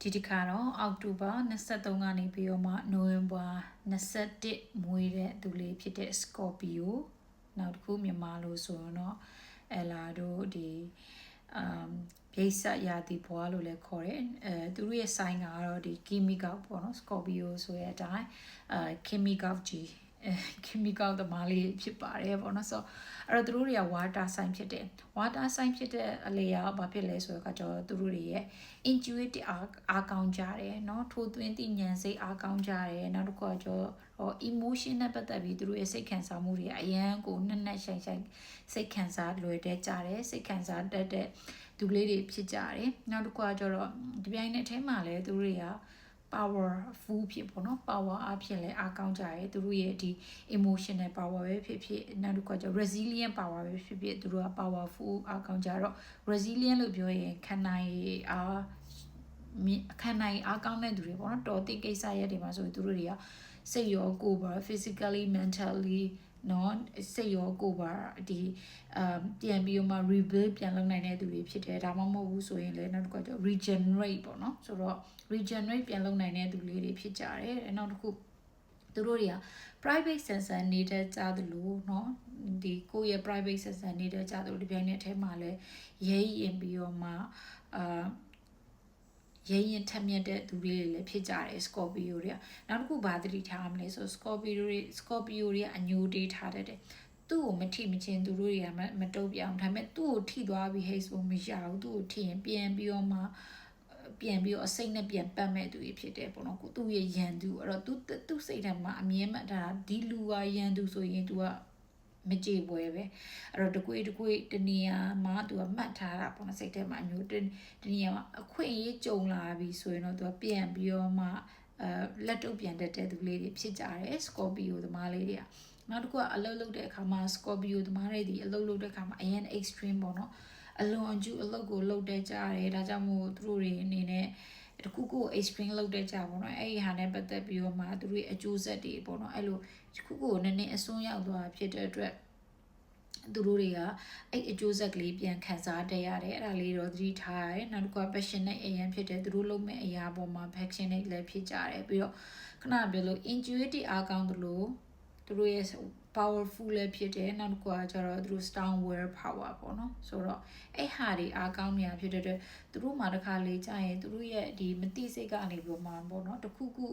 ဒီတစ်ခါတော့အောက်တိုဘာ23ကနေပြီးတော့မှနိုဝင်ဘာ21မွေးတဲ့သူလေးဖြစ်တဲ့ Scorpio နောက်တစ်ခုမြန်မာလို့ဆိုရင်တော့အလာတို့ဒီအမ်ဘိဆက်ရာသီဘွားလို့လည်းခေါ်တယ်အဲသူတို့ရဲ့ sign ကတော့ဒီ chemical ပေါ့နော် Scorpio ဆိုတဲ့အတိုင်းအဲ chemical ကြီး အဲ chemical သမားလေးဖြစ်ပါတယ်ပေါ့နော်ဆိုတော့အဲ့တော့သူတို့တွေက water sign ဖြစ်တယ် water sign ဖြစ်တဲ့အလေယာဘာဖြစ်လဲဆိုတော့ကကျတော့သူတို့တွေရဲ့ intuitive အားအားကောင်းကြတယ်เนาะထိုးသွင်းသိဉာဏ်စိတ်အားကောင်းကြတယ်နောက်တစ်ခုကကျတော့ဟော emotion နဲ့ပတ်သက်ပြီးသူတို့ရဲ့စိတ်ခံစားမှုတွေအရန်ကိုနှက်နှက်ဆိုင်ဆိုင်စိတ်ခံစားလွယ်တဲ့ကြတယ်စိတ်ခံစားတတ်တဲ့သူလေးတွေဖြစ်ကြတယ်နောက်တစ်ခုကကျတော့ဒီပြိုင်နဲ့အထဲမှာလည်းသူတို့တွေက powerful ဖြစ်ပေါ့နော် power အဖြစ်လဲအားကောင်းကြတယ်သူတို့ရဲ့ဒီ emotional power ပဲဖြစ်ဖြစ်နောက်တစ်ခါကျ resilient power ပဲဖြစ်ဖြစ်သူတို့က powerful အားကောင်းကြတော့ resilient လို့ပြောရင်ခံနိုင်အားခံနိုင်အားကောင်းတဲ့သူတွေပေါ့နော်တော်တိကိစ္စရက်တွေမှာဆိုရင်သူတို့တွေကစိတ်ရောကိုယ်ပါ physically mentally နော်စိတ်ရောကိုယ်ပါဒီအမ်ပြန်ပြီးတော့မှ rebuild ပြန်လုပ်နိုင်တဲ့သူတွေဖြစ်တယ်ဒါမှမဟုတ်ဘူးဆိုရင်လည်းနောက်တစ်ခါကျ regenerate ပေါ့နော်ဆိုတော့ regenerate ပြန်လုပ်နိုင်တဲ့သူလေးတွေဖြစ်ကြတယ်နောက်တစ်ခုသူတို့တွေက private sensor နေတဲ့ကြသလိုเนาะဒီကိုယ့်ရဲ့ private sensor နေတဲ့ကြသလိုဒီပြိုင်နဲ့အထဲမှာလဲရဲရင်ပြီးတော့မှအာ ရဲရင်ထက်မြက်တဲ့သူတွေလည်းဖြစ်ကြတယ် Scorpio တွေကနောက်တစ်ခုဘာသတိထားမလဲဆို Scorpio တွေ Scorpio တွေကအညိုတေးထားတတ်တယ်သူ့ကိုမထိမချင်းသူတို့တွေကမတုတ်ပြအောင်ဒါပေမဲ့သူ့ကိုထိသွားပြီးဟိတ်ဆိုမရဘူးသူ့ကိုထိရင်ပြန်ပြီးတော့မှပြန်ပြီးတော့အစိတ်နဲ့ပြန်ပတ်မဲ့သူတွေဖြစ်တယ်ပေါ့နော်ကိုသူ့ရဲ့ရန်သူအဲ့တော့သူသူ့စိတ်ထဲမှာအမြဲမှတ်ထားတာဒီလူကရန်သူဆိုရင် तू က မကြေပွဲပဲအဲ့တော့တကွေးတကွေးတနေရာမှာ तू ကမှတ်ထားတာပေါ့နော်စိတ်ထဲမှာအမျိုးတနေရာမှာအခွင့်အရေးကြုံလာပြီဆိုရင်တော့ तू ကပြန်ပြီးတော့မှအဲလက်တုပ်ပြန်တတ်တဲ့သူလေးတွေဖြစ်ကြတယ်စကော်ပီယိုသမားလေးတွေကနောက်တစ်ခုကအလုပ်လုပ်တဲ့အခါမှာစကော်ပီယိုသမားတွေဒီအလုပ်လုပ်တဲ့အခါမှာအရင် extreme ပေါ့နော်အလွန်အကျူအလုပ်ကိုလုပ်တဲ့ကြတယ်ဒါကြောင့်မို့သူတို့တွေအနေနဲ့ တခုခု explain လုပ်တဲ့ကြပေါ့နော်အဲ့ဒီဟာနဲ့ပတ်သက်ပြီးတော့မှသူတို့ရဲ့အကျိုးဆက်တွေပေါ့နော်အဲ့လိုတခုခုနည်းနည်းအစွန်းရောက်သွားဖြစ်တဲ့အတွက်သူတို့တွေကအဲ့အကျိုးဆက်ကလေးပြန်ခံစားတတ်ရတယ်အဲ့ဒါလေးတော့သတိထားရတယ်နောက်တစ်ခုက passionate အရင်ဖြစ်တယ်သူတို့လုပ်မဲ့အရာပေါ်မှာ passionate လည်းဖြစ်ကြတယ်ပြီးတော့ခဏပြောလို့ intuitive အားကောင်းသလိုသူတို့ရဲ့ powerful လည်းဖြစ်တယ်နောက်တစ်ခုကကျတော့သူတို့ strong will power ပေါ့နော်ဆိုတော့အဲ့ဟာတွေအားကောင်းနေတာဖြစ်တဲ့အတွက်သူတို့မှာတစ်ခါလေကြာရင်သူတို့ရဲ့ဒီမတိစိတ်ကနေပြီးမှပေါ့နော်တခုခု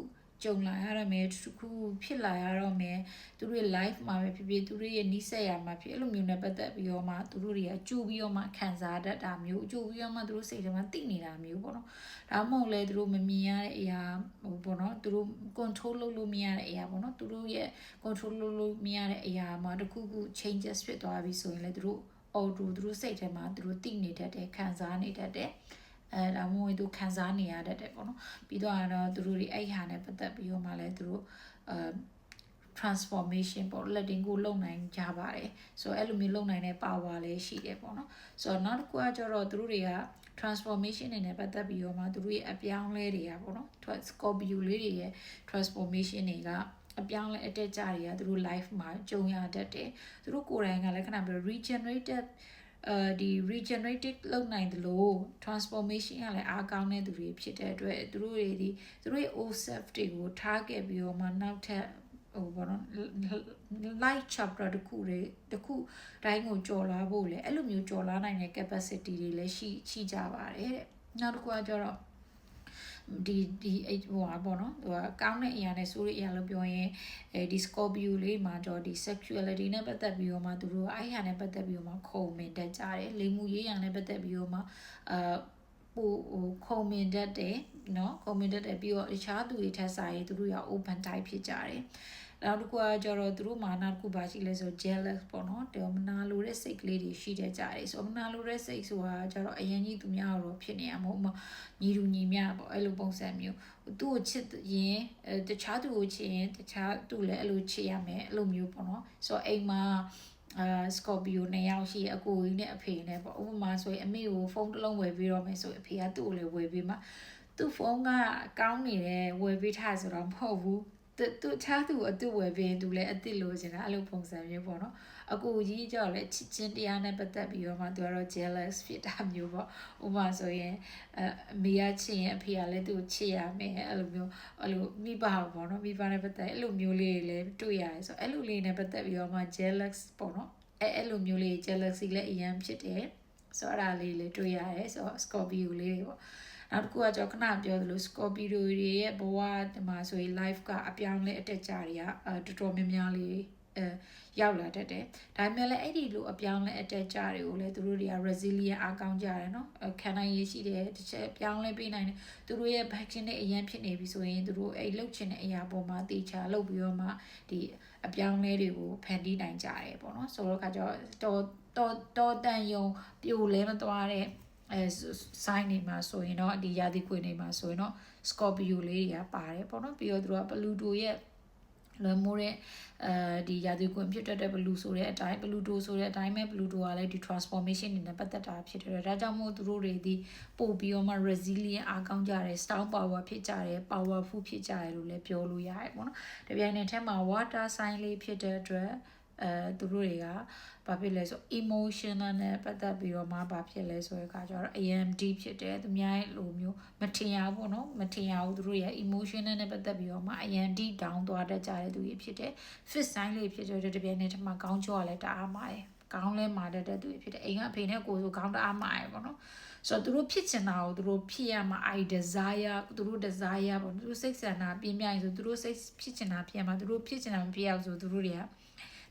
ကြုံလာရရမယ်တခုဖြစ်လာရတော့မယ်သူတို့ရဲ့ life မှာပဲဖြစ်ဖြစ်သူတို့ရဲ့နီးစပ်ရမှာဖြစ်အဲ့လိုမျိုးနဲ့ပတ်သက်ပြီးတော့မှသူတို့တွေကကြိုပြီးတော့မှခံစားတတ်တာမျိုးကြိုပြီးတော့မှသူတို့စိတ်ထဲမှာသိနေတာမျိုးပေါ့နော်ဒါမှမဟုတ်လေသူတို့မမြင်ရတဲ့အရာဟိုပေါ့နော်သူတို့ control လုပ်လို့မရတဲ့အရာပေါ့နော်သူတို့ရဲ့ control လုပ်လို့မရတဲ့အရာမှာတခုခု changes ဖြစ်သွားပြီဆိုရင်လေသူတို့ auto သူတို့စိတ်ထဲမှာသူတို့သိနေတတ်တယ်ခံစားနေတတ်တယ် အဲဒါမှမဟုတ်သူခံစားနေရတတ်တယ်ပေါ့နော်ပြီးတော့တော့သူတို့တွေအဲ့ဟာနဲ့ပတ်သက်ပြီးတော့မှလည်းသူတို့အဲ transformation ပေါ့ letting go လုပ်နိုင်ကြပါတယ်ဆိုတော့အဲ့လိုမျိုးလုပ်နိုင်တဲ့ power လည်းရှိတယ်ပေါ့နော်ဆိုတော့နောက်တစ်ခုကကျတော့သူတို့တွေက transformation တွေနဲ့ပတ်သက်ပြီးတော့မှသူတို့ရဲ့အပြောင်းလဲတွေကပေါ့နော် Scorpio လေးတွေရဲ့ transformation တွေကအပြောင်းလဲအတက်ကြတွေကသူတို့ life မှာကြုံရတတ်တယ်သူတို့ကိုယ်တိုင်ကလည်းခဏပြော regenerated အဲဒီ regenerative လုပ်နိုင်တယ်လို့ transformation ကလည်းအားကောင်းတဲ့သူတွေဖြစ်တဲ့အတွက်သူတို့တွေဒီသူတို့ရဲ့ old self တွေကိုထားခဲ့ပြီးတော့မှနောက်ထပ်ဟိုဘောနော် light chapter တခုတွေတခုတိုင်းကိုကြော်လာဖို့လေအဲ့လိုမျိုးကြော်လာနိုင်တဲ့ capacity တွေလည်းရှိရှိကြပါတယ်တဲ့နောက်တစ်ခုကကျတော့ ဒီဒီအဲ့ဟိုဟာပေါ့နော်ဟိုကောင်းတဲ့အရာနဲ့ဆိုးတဲ့အရာလို့ပြောရင်အဲဒီ Scorpio လေးမှာတော့ဒီ sexuality နဲ့ပတ်သက်ပြီးတော့မှသူတို့အဲ့ဟာနဲ့ပတ်သက်ပြီးတော့မှခုံမင်တတ်ကြတယ်လိမ်မှုရေးရာနဲ့ပတ်သက်ပြီးတော့မှအာ ပိုဟိုခုံမင်တတ်တယ်နော်ခုံမင်တတ်တယ်ပြီးတော့တခြားသူတွေထက်စာရင်သူတို့ရော open type ဖြစ်ကြတယ်နောက်တစ်ခုကကြတော့သူတို့မာနာတစ်ခုပါရှိလဲဆို jealous ပေါ့နော်တော်မနာလိုတဲ့စိတ်ကလေးတွေရှိတတ်ကြတယ်ဆိုမနာလိုတဲ့စိတ်ဆိုတာကြတော့အရင်ကြီးသူများတော့ဖြစ်နေရမဟုတ်မညီလူညီမျှပေါ့အဲ့လိုပုံစံမျိုးသူ့ကိုချစ်ရင်တခြားသူကိုချစ်ရင်တခြားသူလည်းအဲ့လိုချစ်ရမယ်အဲ့လိုမျိုးပေါ့နော်ဆိုတော့အိမ်မှာ အာစကော်ပီယိုနှစ်ယောက်ရှိအကိုကြီးနဲ့အဖေနဲ့ပေါ့ဥပမာဆိုရင်အမေကိုဖုန်းတစ်လုံးဝယ်ပြီးတော့မယ်ဆိုရင်အဖေကသူ့ကိုလည်းဝယ်ပြီးမှသူ့ဖုန်းကကောင်းနေတယ်ဝယ်ပေးထားဆိုတော့မဟုတ်ဘူးသူသူချားသူအတူဝယ်ပြီးသူလည်းအစ်စ်လိုချင်တာအဲ့လိုပုံစံမျိုးပေါ့နော် အကူကြီးကြောက်လဲချစ်ချင်းတရားနဲ့ပတ်သက်ပြီးတော့မှသူကတော့ jealous ဖြစ်တာမျိုးပေါ့ဥပမာဆိုရင်အအမေကချစ်ရင်အဖေကလည်းသူ့ကိုချစ်ရမယ်အဲ့လိုမျိုးအဲ့လိုမိဘပေါ့နော်မိဘနဲ့ပတ်သက်အဲ့လိုမျိုးလေးတွေလည်းတွေ့ရတယ်ဆိုတော့အဲ့လိုလေးနဲ့ပတ်သက်ပြီးတော့မှ jealous ပေါ့နော်အဲ့အဲ့လိုမျိုးလေး jealousy လည်းအရင်ဖြစ်တယ်ဆိုတော့အဲ့ဒါလေးလည်းတွေ့ရတယ်ဆိုတော့ Scorpio လေးတွေပေါ့နောက်တစ်ခုကကျွန်တော်ခဏပြောသလို Scorpio တွေရဲ့ဘဝဒီမှာဆိုရင် life ကအပြောင်းလဲအတက်ကြတွေကအဲတော်တော်များများလေးအဲ ရောက်လာတတ်တယ်။ဒါပေမဲ့လည်းအဲ့ဒီလိုအပြောင်းလဲအတက်ကြတွေကိုလည်းသူတို့တွေက resilient အားကောင်းကြတယ်နော်။ခံနိုင်ရရှိတယ်တစ်ချက်ပြောင်းလဲပေးနိုင်တယ်။သူတို့ရဲ့ vaccine နဲ့အရင်ဖြစ်နေပြီဆိုရင်သူတို့အဲ့လှုပ်ချင်တဲ့အရာပေါ်မှာတေချာလှုပ်ပြီးတော့မှဒီအပြောင်းလဲတွေကိုဖန်တီးနိုင်ကြတယ်ပေါ့နော်။ဆိုတော့ခါကျတော့တော်တော်တန်ယုံပြိုလဲမသွားတဲ့အဲ sign တွေမှာဆိုရင်တော့ဒီရာသီခွေတွေမှာဆိုရင်တော့ Scorpio လေးတွေကပါတယ်ပေါ့နော်ပြီးတော့သူက Pluto ရဲ့ လွန်မိုးတဲ့အဲဒီရာသီကွန်ဖြစ်တတ်တဲ့ဘလူးဆိုတဲ့အတိုင်းဘလူးတိုဆိုတဲ့အတိုင်းပဲဘလူးတိုကလည်းဒီ transformation တွေနဲ့ပတ်သက်တာဖြစ်တယ်ဒါကြောင့်မို့သူတို့တွေဒီပို့ပြီးတော့မှ resilient အားကောင်းကြတယ် strong power ဖြစ်ကြတယ် powerful ဖြစ်ကြတယ်လို့လည်းပြောလို့ရတယ်ပေါ့နော်တပြိုင်နက်တည်းမှာ water sign လေးဖြစ်တဲ့အတွက် အဲသူတို့တွေကဘာဖြစ်လဲဆို emotional နဲ့ပတ်သက်ပြီးတော့မှဘာဖြစ်လဲဆိုတဲ့အခါကျတော့ AMD ဖြစ်တယ်သူများရဲ့လိုမျိုးမထင်ရဘူးပေါ့နော်မထင်ရဘူးသူတို့ရဲ့ emotional နဲ့ပတ်သက်ပြီးတော့မှ AMD down သွားတတ်ကြတဲ့သူတွေဖြစ်တယ် fit sign လေးဖြစ်တဲ့တပြိုင်နက်တည်းမှာခေါင်းကြောကလည်းတအားမာတယ်ခေါင်းလဲမာတတ်တဲ့သူတွေဖြစ်တယ်အိမ်ကအဖေနဲ့ကိုယ်ဆိုခေါင်းတအားမာရယ်ပေါ့နော်ဆိုတော့သူတို့ဖြစ်ချင်တာကိုသူတို့ဖြစ်ရမှာ I desire သူတို့ desire ပေါ့သူတို့စိတ်ဆန္ဒပြင်းပြရင်ဆိုသူတို့စိတ်ဖြစ်ချင်တာဖြစ်ရမှာသူတို့ဖြစ်ချင်တာမဖြစ်အောင်ဆိုသူတို့တွေက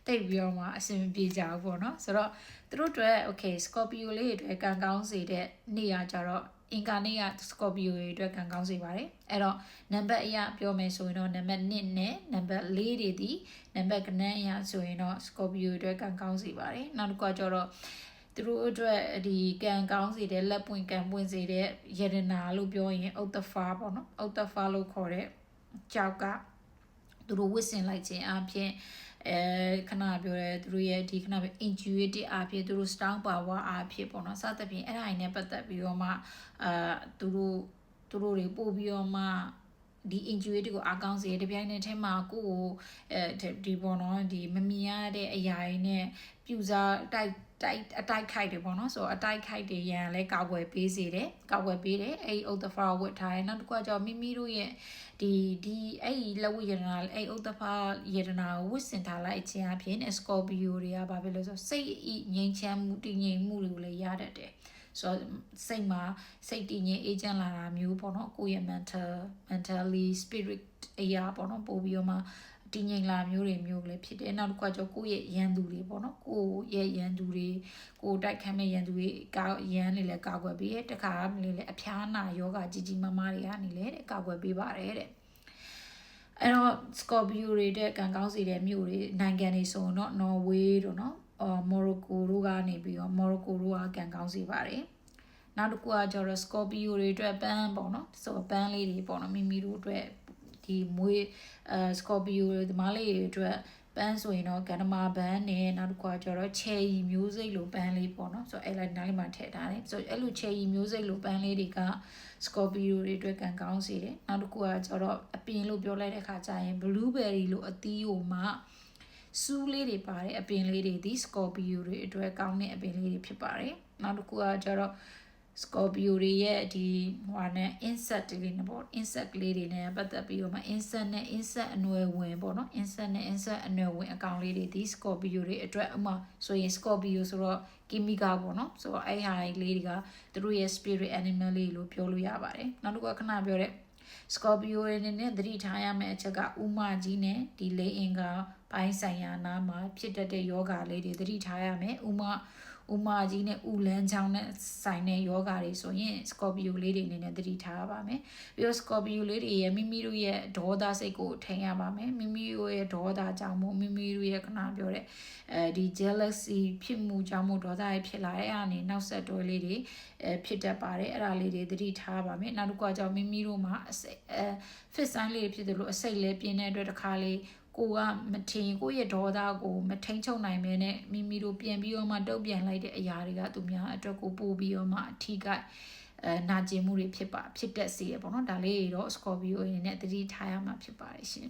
တိတ်ပြီးတော့မှအဆင်မပြေကြဘူးပေါ့နော်ဆိုတော့သူတို့အတွက် okay Scorpio လေးတွေအတွက်ကံကောင်းစေတဲ့နေရာကြတော့အင်္ဂါနေ့က Scorpio တွေအတွက်ကံကောင်းစေပါတယ်အဲ့တော့နံပါတ်အရပြောမယ်ဆိုရင်တော့နံပါတ်1နဲ့နံပါတ်4တွေဒီနံပါတ်ကနန်းအရဆိုရင်တော့ Scorpio တွေအတွက်ကံကောင်းစေပါတယ်နောက်တစ်ခုကကျတော့သူတို့အတွက်ဒီကံကောင်းစေတဲ့လက်ပွင့်ကံပွင့်စေတဲ့ယရနာလို့ပြောရင်ဥတ္တဖာပေါ့နော်ဥတ္တဖာလို့ခေါ်တဲ့ကြောက်က သူတို့ဝစ်စင်လိုက်ခြင်းအပြင်အဲခဏပြောရဲသူတို့ရဲ့ဒီခဏပဲ intuitive အဖြစ်သူတို့ strong power အဖြစ်ပေါ့နော်စသဖြင့်အဲ့ဒါတွေနဲ့ပတ်သက်ပြီးတော့မှအာသူတို့သူတို့တွေပို့ပြီးတော့မှ ဒီ intuitive ကိုအကောင်းစေတပြိုင်နက်တည်းမှာကိုယ့်ကိုအဲဒီပေါ့နော်ဒီမမြင်ရတဲ့အရာတွေနဲ့ပြူစားတိုက်တိုက်အတိုက်ခိုက်တယ်ပေါ့နော်ဆိုတော့အတိုက်ခိုက်တွေရန်လဲကောက်ွယ်ပေးစေတယ်ကောက်ွယ်ပေးတယ်အဲ့ဥဒ္ဒဖာဝတ်ထားတယ်နောက်တစ်ခုကကြောင့်မိမိတို့ရဲ့ဒီဒီအဲ့လက်ဝတ်ယတနာအဲ့ဥဒ္ဒဖာယတနာကိုဝတ်ဆင်ထားလိုက်ခြင်းအပြင်စကော်ပီယိုတွေကဘာဖြစ်လို့ဆိုစိတ်ဤငြိမ်ချမ်းမှုတည်ငြိမ်မှုတွေကိုလည်းရတတ်တယ် ဆိုတော့စိတ်မှာစိတ်တည်ငြိမ်အေးချမ်းလာတာမျိုးပေါ့နော်ကိုယ့်ရဲ့ mental mentally spirit အရာပေါ့နော်ပို့ပြီးတော့မှတည်ငြိမ်လာမျိုးတွေမျိုးလည်းဖြစ်တယ်နောက်တစ်ခုကကျကိုယ့်ရဲ့ရန်သူတွေပေါ့နော်ကိုယ့်ရဲ့ရန်သူတွေကိုတိုက်ခတ်မဲ့ရန်သူတွေကာရန်လေးလည်းကာကွယ်ပေးတယ်တခါမလေးလည်းအဖျားနာယောဂကြီးကြီးမားမားတွေကနေလည်းကာကွယ်ပေးပါတယ်တဲ့အဲ့တော့ Scorpio တွေတဲ့ကံကောင်းစီတဲ့မြို့တွေနိုင်ငံတွေဆိုတော့ Norway တို့နော် အော် Morocco တို့ကနေပြီးတော့ Morocco တို့ကကံကောင်းစီပါတယ်နောက်တစ်ခုကကျတော့ Scorpio တွေအတွက်ပန်းပေါ့နော်ဆိုပန်းလေးတွေပေါ့နော်မိမိတို့အတွက်ဒီမွေးအဲ Scorpio ဒီမားလေးတွေအတွက်ပန်းဆိုရင်တော့ကန္နမာပန်းနဲ့နောက်တစ်ခါကျတော့ cherry မျိုးစိတ်လိုပန်းလေးပေါ့နော်ဆိုတော့အဲ့လိုက်နားလေးမှာထည့်ထားတယ်ဆိုတော့အဲ့လို cherry မျိုးစိတ်လိုပန်းလေးတွေက Scorpio တွေအတွက်ကံကောင်းစေတယ်နောက်တစ်ခုကကျတော့အပင်လို့ပြောလိုက်တဲ့ခါကျရင် blueberry လို့အသီးကိုမှ စူးလေးတွေပါတယ်အပင်လေးတွေဒီ Scorpio တွေအတွက်ကောင်းတဲ့အပင်လေးတွေဖြစ်ပါတယ်နောက်တစ်ခုကကျတော့ Scorpio တွေရဲ့ဒီဟိုနဲ့ insect တွေလေးနဲ့ပေါ့ insect လေးတွေနဲ့ပတ်သက်ပြီးတော့မှ insect နဲ့ insect အနွယ်ဝင်ပေါ့နော် insect နဲ့ insect အနွယ်ဝင်အကောင်လေးတွေဒီ Scorpio တွေအတွက်ဥမာဆိုရင် Scorpio ဆိုတော့ chemica ပေါ့နော်ဆိုတော့အဲ့ဟာလေးတွေကသူတို့ရဲ့ spirit animal လေးလို့ပြောလို့ရပါတယ်နောက်တစ်ခုကခဏပြောတဲ့ Scorpio တွေနဲ့သတိထားရမယ့်အချက်ကဥမာကြီးနဲ့ဒီလေးအင်္ဂါ ပိုင်းဆိုင်ရာနာမှာဖြစ်တတ်တဲ့ယောဂလေးတွေသတိထားရမယ်ဥမာဥမာကြီးနဲ့ဥလန်းချောင်းနဲ့ဆိုင်တဲ့ယောဂါတွေဆိုရင် Scorpio လေးတွေအနေနဲ့သတိထားပါမယ်ပြီးတော့ Scorpio လေးတွေရဲ့မိမိတို့ရဲ့ဒေါသစိတ်ကိုထိန်းရပါမယ်မိမိတို့ရဲ့ဒေါသကြောင့်မို့မိမိတို့ရဲ့ခဏပြောတဲ့အဲဒီ jealousy ဖြစ်မှုကြောင့်မို့ဒေါသရဲ့ဖြစ်လာတဲ့အားနေနောက်ဆက်တွဲလေးတွေအဲဖြစ်တတ်ပါတယ်အဲ့ဒါလေးတွေသတိထားပါမယ်နောက်တစ်ခုကကြောင့်မိမိတို့မှာအစိအဲ fit sign လေးဖြစ်တယ်လို့အစိတ်လေးပြင်းတဲ့အတွက်တစ်ခါလေး ကိုကမထင်ကိုယ့်ရဲ့ဒေါသကိုမထိန်ချုပ်နိုင်မဲနဲ့မိမိတို့ပြန်ပြီးတော့မှတုတ်ပြန်လိုက်တဲ့အရာတွေကသူများအတွက်ကိုပို့ပြီးတော့မှအထီးကအဲနာကျင်မှုတွေဖြစ်ပါဖြစ်တတ်စေရပေါ့နော်ဒါလေးတွေတော့ Scorpio အနေနဲ့သတိထားရမှာဖြစ်ပါတယ်ရှင်